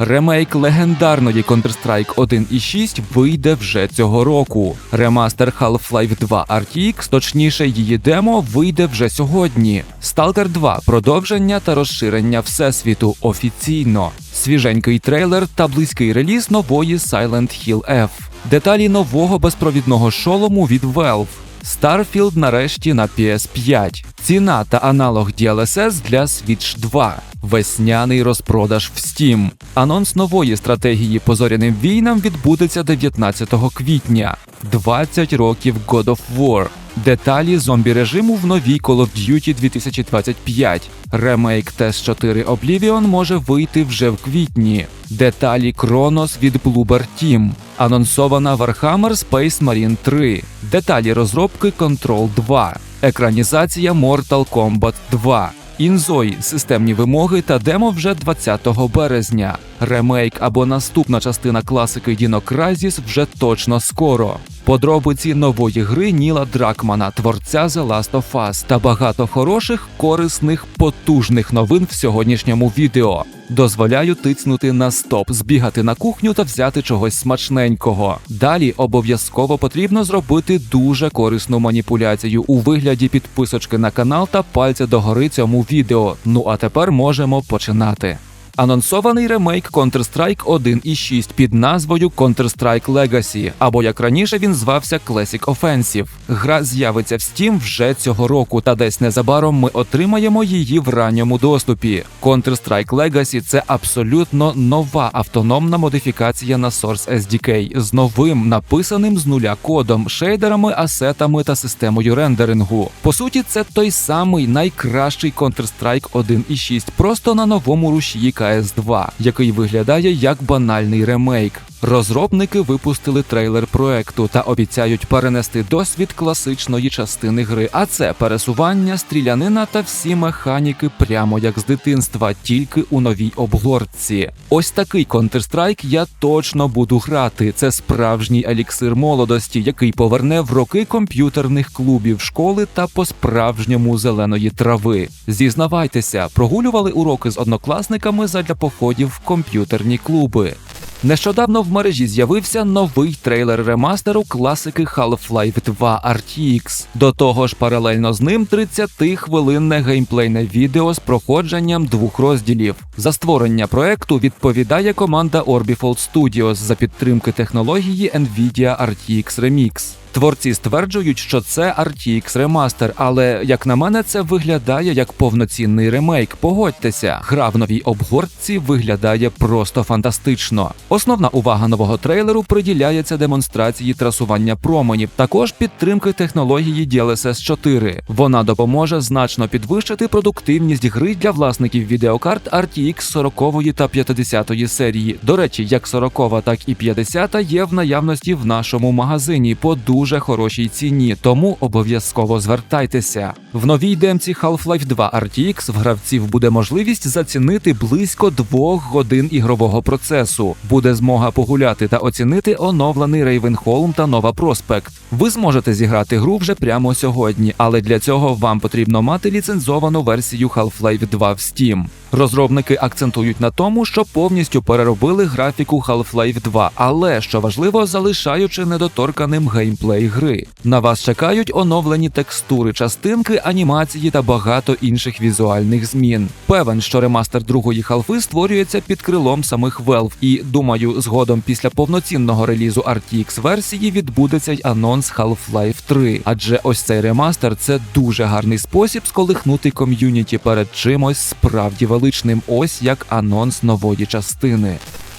Ремейк легендарної Counter-Strike 1.6 вийде вже цього року. Ремастер Half-Life 2 RTX, точніше, її демо, вийде вже сьогодні. Stalker 2 продовження та розширення всесвіту офіційно. Свіженький трейлер та близький реліз нової Silent Hill F. Деталі нового безпровідного шолому від Valve. Starfield нарешті на PS5. Ціна та аналог DLSS для Switch 2. Весняний розпродаж в Steam. Анонс нової стратегії по зоряним війнам відбудеться 19 квітня. 20 років God of War. Деталі зомбі режиму в новій Call of Duty 2025. Ремейк TES 4 Oblivion може вийти вже в квітні. Деталі Кронос від Bloober Team. Анонсована Warhammer Space Marine 3. Деталі розробки Control 2. Екранізація Mortal Kombat 2. Інзой, системні вимоги та демо вже 20 березня. Ремейк або наступна частина класики Dino Crisis вже точно скоро. Подробиці нової гри Ніла Дракмана, творця The Last of Us та багато хороших, корисних, потужних новин в сьогоднішньому відео. Дозволяю тицнути на стоп, збігати на кухню та взяти чогось смачненького. Далі обов'язково потрібно зробити дуже корисну маніпуляцію у вигляді підписочки на канал та пальця догори цьому відео. Ну а тепер можемо починати. Анонсований ремейк Counter-Strike 1.6 під назвою Counter-Strike Legacy, або як раніше він звався Classic Offensive. Гра з'явиться в Steam вже цього року, та десь незабаром ми отримаємо її в ранньому доступі. Counter-Strike Legacy – це абсолютно нова автономна модифікація на Source SDK з новим написаним з нуля кодом, шейдерами, асетами та системою рендерингу. По суті, це той самий найкращий Counter-Strike 1.6, просто на новому рушії CS2, який виглядає як банальний ремейк. Розробники випустили трейлер проекту та обіцяють перенести досвід класичної частини гри, а це пересування, стрілянина та всі механіки прямо як з дитинства, тільки у новій обгортці. Ось такий Counter-Strike я точно буду грати. Це справжній еліксир молодості, який поверне в роки комп'ютерних клубів школи та по-справжньому зеленої трави. Зізнавайтеся, прогулювали уроки з однокласниками задля походів в комп'ютерні клуби. Нещодавно в мережі з'явився новий трейлер ремастеру класики Half-Life 2 RTX. До того ж, паралельно з ним 30-хвилинне геймплейне відео з проходженням двох розділів. За створення проекту відповідає команда Orbifold Studios за підтримки технології Nvidia RTX Remix. Творці стверджують, що це RTX ремастер, але як на мене, це виглядає як повноцінний ремейк. Погодьтеся, гра в новій обгортці виглядає просто фантастично. Основна увага нового трейлеру приділяється демонстрації трасування променів, також підтримки технології DLSS 4. Вона допоможе значно підвищити продуктивність гри для власників відеокарт RTX 40 та 50 серії. До речі, як 40, так і 50 є в наявності в нашому магазині по дуже хорошій ціні, тому обов'язково звертайтеся. В новій демці Half-Life 2 RTX в гравців буде можливість зацінити близько двох годин ігрового процесу. Буде змога погуляти та оцінити оновлений Рейвенхолм та Нова Проспект. Ви зможете зіграти гру вже прямо сьогодні, але для цього вам потрібно мати ліцензовану версію Half-Life 2 в Steam. Розробники акцентують на тому, що повністю переробили графіку Half-Life 2, але що важливо, залишаючи недоторканим геймплей гри. На вас чекають оновлені текстури, частинки, анімації та багато інших візуальних змін. Певен, що ремастер другої халфи створюється під крилом самих Valve, і думаю, згодом після повноцінного релізу RTX версії відбудеться й анонс Half-Life 3. Адже ось цей ремастер це дуже гарний спосіб сколихнути ком'юніті перед чимось справді величним. Ось як анонс нової частини.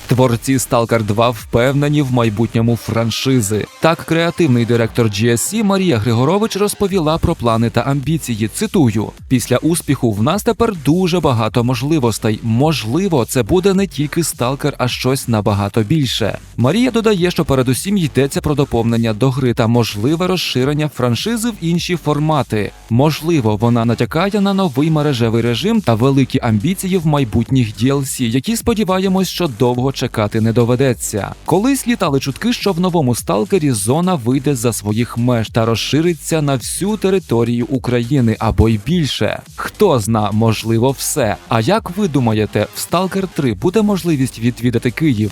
Творці Stalker 2 впевнені в майбутньому франшизи. Так, креативний директор GSC Марія Григорович розповіла про плани та амбіції. Цитую: після успіху в нас тепер дуже багато можливостей. Можливо, це буде не тільки Stalker, а щось набагато більше. Марія додає, що передусім йдеться про доповнення до гри та можливе розширення франшизи в інші формати. Можливо, вона натякає на новий мережевий режим та великі амбіції в майбутніх DLC, які сподіваємось, що довго чекати не доведеться. Колись літали чутки, що в новому сталкері зона вийде за своїх меж та розшириться на всю територію України або й більше. Хто зна, можливо, все. А як ви думаєте, в Stalker 3 буде можливість відвідати Київ?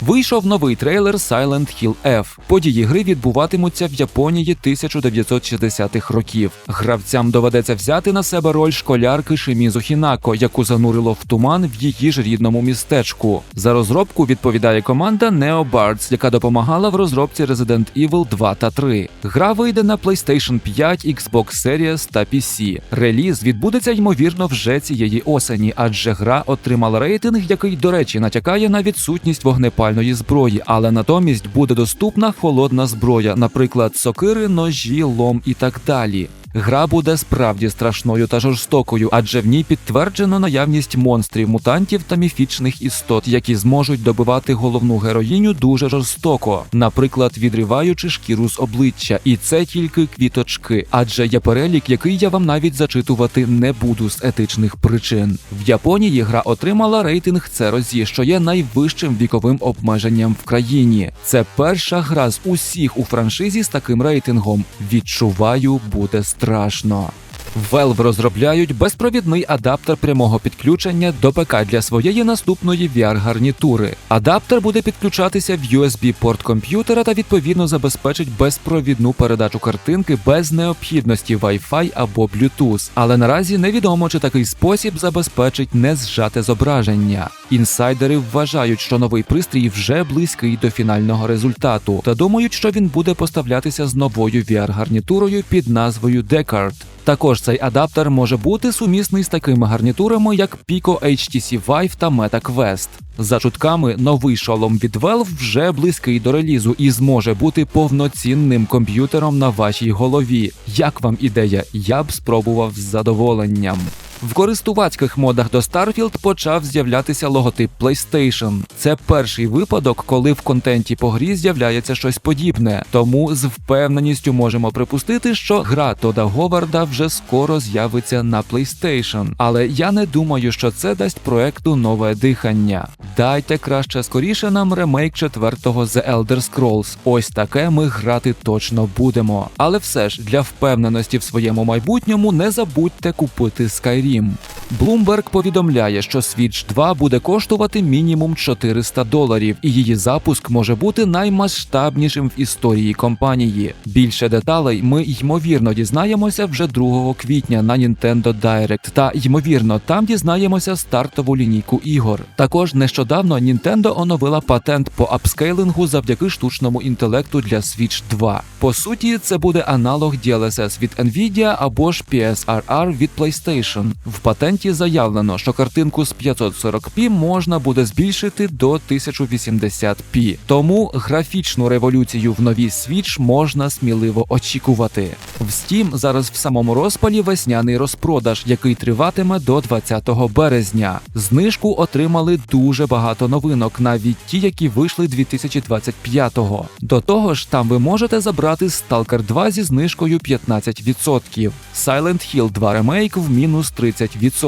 Вийшов новий трейлер Silent Hill F. Події гри відбуватимуться в Японії 1960-х років. Гравцям доведеться взяти на себе роль школярки Шимізу Хінако, яку занурило в туман в її ж рідному містечку. За розробку відповідає команда NeoBards, яка допомагала в розробці Resident Evil 2 та 3. Гра вийде на PlayStation 5, Xbox Series та PC. Реліз відбудеться ймовірно вже цієї осені, адже гра отримала рейтинг, який, до речі, натякає на відсутність вогнепальної зброї, але натомість буде доступна холодна зброя, наприклад, сокири, ножі, лом і так далі. Гра буде справді страшною та жорстокою, адже в ній підтверджено наявність монстрів, мутантів та міфічних істот, які зможуть добивати головну героїню дуже жорстоко, наприклад, відриваючи шкіру з обличчя. І це тільки квіточки, адже є перелік, який я вам навіть зачитувати не буду з етичних причин. В Японії гра отримала рейтинг Церозі, що є найвищим віковим обмеженням в країні. Це перша гра з усіх у франшизі з таким рейтингом. Відчуваю, буде страшно страшно. Valve розробляють безпровідний адаптер прямого підключення до ПК для своєї наступної VR-гарнітури. Адаптер буде підключатися в USB-порт комп'ютера та відповідно забезпечить безпровідну передачу картинки без необхідності Wi-Fi або Bluetooth. Але наразі невідомо, чи такий спосіб забезпечить не зжате зображення. Інсайдери вважають, що новий пристрій вже близький до фінального результату, та думають, що він буде поставлятися з новою VR-гарнітурою під назвою Descartes. Також цей адаптер може бути сумісний з такими гарнітурами, як Pico HTC Vive та MetaQuest. За чутками, новий шолом від Valve вже близький до релізу і зможе бути повноцінним комп'ютером на вашій голові. Як вам ідея? Я б спробував з задоволенням. В користувацьких модах до Starfield почав з'являтися логотип PlayStation. Це перший випадок, коли в контенті по грі з'являється щось подібне. Тому з впевненістю можемо припустити, що гра Тода Говарда вже скоро з'явиться на PlayStation. Але я не думаю, що це дасть проекту нове дихання. Дайте краще скоріше нам ремейк четвертого The Elder Scrolls. Ось таке ми грати точно будемо. Але все ж для впевненості в своєму майбутньому не забудьте купити Skyrim всім. Bloomberg повідомляє, що Switch 2 буде коштувати мінімум 400 доларів, і її запуск може бути наймасштабнішим в історії компанії. Більше деталей ми ймовірно дізнаємося вже 2 квітня на Nintendo Direct, та ймовірно там дізнаємося стартову лінійку ігор. Також нещодавно Nintendo оновила патент по апскейлингу завдяки штучному інтелекту для Switch 2. По суті, це буде аналог DLSS від Nvidia або ж PSRR від PlayStation. В патенті заявлено, що картинку з 540p можна буде збільшити до 1080p. Тому графічну революцію в новій Switch можна сміливо очікувати. В Steam зараз в самому розпалі весняний розпродаж, який триватиме до 20 березня. Знижку отримали дуже багато новинок, навіть ті, які вийшли 2025-го. До того ж, там ви можете забрати Stalker 2 зі знижкою 15%, Silent Hill 2 ремейк в мінус 30%,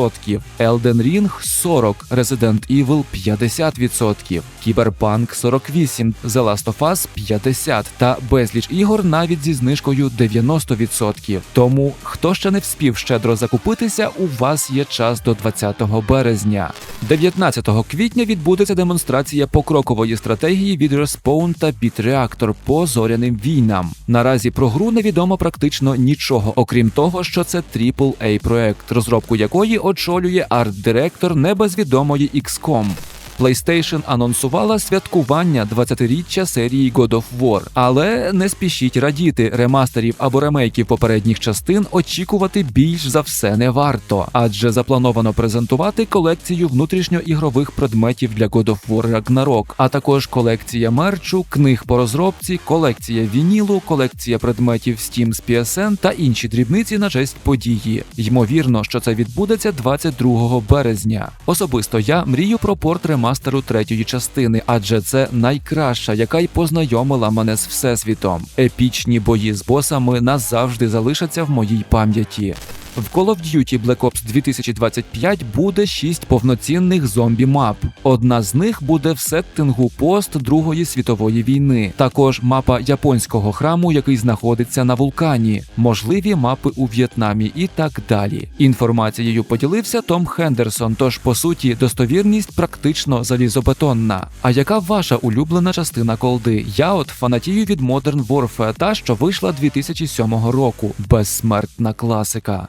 Elden Ring 40%, Resident Evil 50%, Cyberpunk 48%, The Last of Us 50% та безліч ігор навіть зі знижкою 90%. Тому, хто ще не вспів щедро закупитися, у вас є час до 20 березня. 19 квітня відбудеться демонстрація покрокової стратегії від Respawn та BitReactor по зоряним війнам. Наразі про гру невідомо практично нічого, окрім того, що це aaa проект, розробку якої очолює арт-директор небезвідомої XCOM. PlayStation анонсувала святкування 20-річчя серії God of War, але не спішіть радіти ремастерів або ремейків попередніх частин очікувати більш за все не варто, адже заплановано презентувати колекцію внутрішньоігрових предметів для God of War Ragnarok, а також колекція мерчу, книг по розробці, колекція вінілу, колекція предметів Steam з PSN та інші дрібниці на честь події. Ймовірно, що це відбудеться 22 березня. Особисто я мрію про порт ремастерів ремастеру третьої частини, адже це найкраща, яка й познайомила мене з всесвітом. Епічні бої з босами назавжди залишаться в моїй пам'яті. В Call of Duty Black Ops 2025 буде 6 повноцінних зомбі-мап. Одна з них буде в сеттингу пост Другої світової війни. Також мапа японського храму, який знаходиться на вулкані, можливі мапи у В'єтнамі і так далі. Інформацією поділився Том Хендерсон. Тож, по суті, достовірність практично залізобетонна. А яка ваша улюблена частина колди? Я от фанатію від Modern Warfare, та що вийшла 2007 року. Безсмертна класика.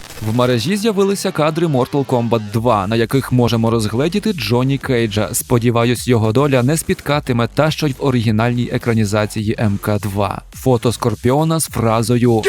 В мережі з'явилися кадри Mortal Kombat 2, на яких можемо розгледіти Джоні Кейджа. Сподіваюсь, його доля не спіткатиме та що й в оригінальній екранізації МК2. Фото Скорпіона з фразою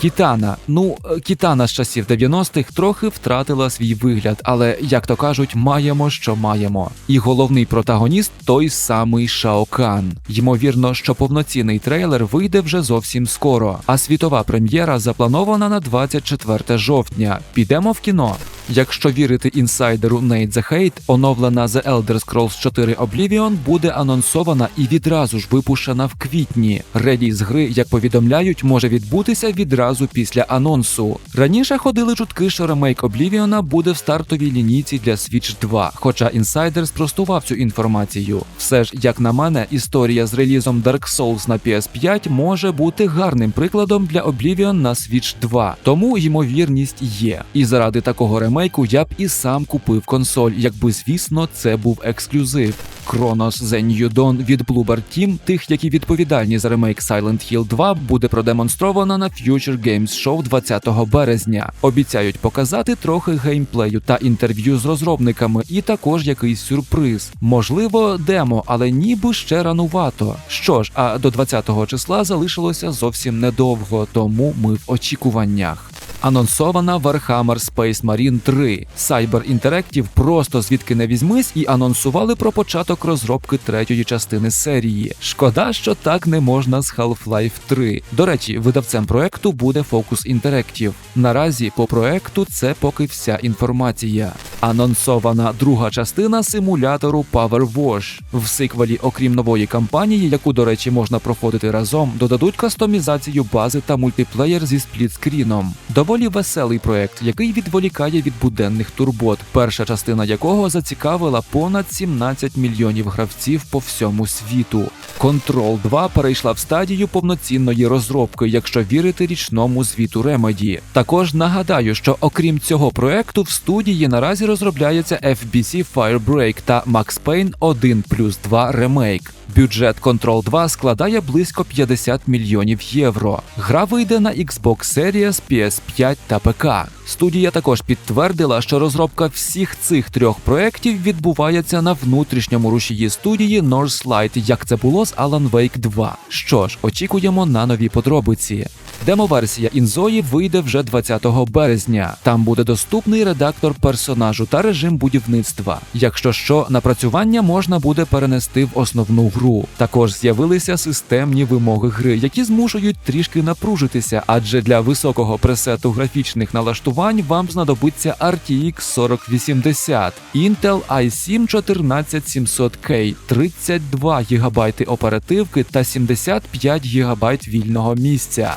Кітана. Ну, е, Кітана з часів 90-х трохи втратила свій вигляд, але як то кажуть, маємо, що маємо. І головний протагоніст той самий Шаокан. Ймовірно, що повноцінний трейлер вийде вже зовсім скоро, а світова прем'єра запланована на 24 жовтня. Підемо в кіно. Якщо вірити інсайдеру Nate the Hate, оновлена The Elder Scrolls 4 Oblivion буде анонсована і відразу ж випущена в квітні. Реліз гри, як повідомляють, може відбутися відразу після анонсу. Раніше ходили чутки, що ремейк Oblivion буде в стартовій лінійці для Switch 2, хоча інсайдер спростував цю інформацію. Все ж, як на мене, історія з релізом Dark Souls на PS5 може бути гарним прикладом для Oblivion на Switch 2, тому ймовірність є. І заради такого ремейку я б і сам купив консоль, якби звісно це був ексклюзив. Chronos The New Dawn від Bloober Team, тих, які відповідальні за ремейк Silent Hill 2, буде продемонстровано на Future Games Show 20 березня. Обіцяють показати трохи геймплею та інтерв'ю з розробниками, і також якийсь сюрприз. Можливо, демо, але ніби ще ранувато. Що ж, а до 20 числа залишилося зовсім недовго, тому ми в очікуваннях. Анонсована Warhammer Space Marine 3. Cyber Interactive просто звідки не візьмись і анонсували про початок розробки третьої частини серії. Шкода, що так не можна з Half-Life 3. До речі, видавцем проекту буде Focus Interactive. Наразі по проекту це поки вся інформація. Анонсована друга частина симулятору Power Wash. В сиквелі, окрім нової кампанії, яку, до речі, можна проходити разом, додадуть кастомізацію бази та мультиплеєр зі сплітскріном. Доволі веселий проект, який відволікає від буденних турбот, перша частина якого зацікавила понад 17 мільйонів гравців по всьому світу. Control 2 перейшла в стадію повноцінної розробки, якщо вірити річному звіту Remedy. Також нагадаю, що окрім цього проекту в студії наразі розробляється FBC Firebreak та Max Payne 1 плюс 2 ремейк. Бюджет Control 2 складає близько 50 мільйонів євро. Гра вийде на Xbox Series, PS5 та ПК. Студія також підтвердила, що розробка всіх цих трьох проєктів відбувається на внутрішньому рушії студії Northlight, як це було з Alan Wake 2. Що ж, очікуємо на нові подробиці. Демо-версія Інзої вийде вже 20 березня. Там буде доступний редактор персонажу та режим будівництва. Якщо що, напрацювання можна буде перенести в основну гру. Також з'явилися системні вимоги гри, які змушують трішки напружитися, адже для високого пресету графічних налаштувань вам знадобиться RTX 4080, Intel i7 14700K, 32 ГБ оперативки та 75 ГБ вільного місця.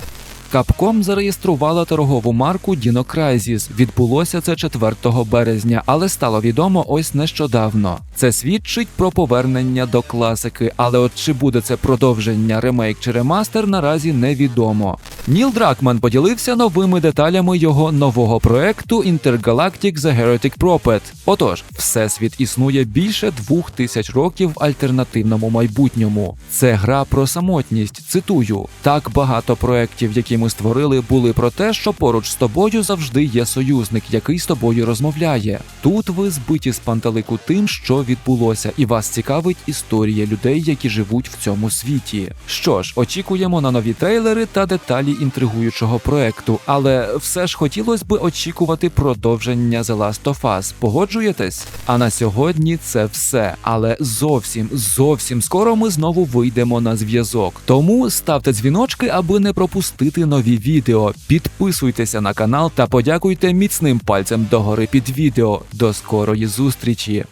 Capcom зареєструвала торгову марку Dino Crisis. Відбулося це 4 березня, але стало відомо ось нещодавно. Це свідчить про повернення до класики, але от чи буде це продовження, ремейк чи ремастер, наразі невідомо. Ніл Дракман поділився новими деталями його нового проекту Intergalactic The Heretic Prophet. Отож, всесвіт існує більше двох тисяч років в альтернативному майбутньому. Це гра про самотність. Цитую: так багато проєктів, які ми створили, були про те, що поруч з тобою завжди є союзник, який з тобою розмовляє. Тут ви збиті з пантелику тим, що відбулося, і вас цікавить історія людей, які живуть в цьому світі. Що ж, очікуємо на нові трейлери та деталі інтригуючого проекту, але все ж хотілося би очікувати продовження The Last of Us. Погоджуєтесь? А на сьогодні це все. Але зовсім зовсім скоро ми знову вийдемо на зв'язок. Тому ставте дзвіночки, аби не пропустити нові відео. Підписуйтеся на канал та подякуйте міцним пальцем догори під відео. До скорої зустрічі!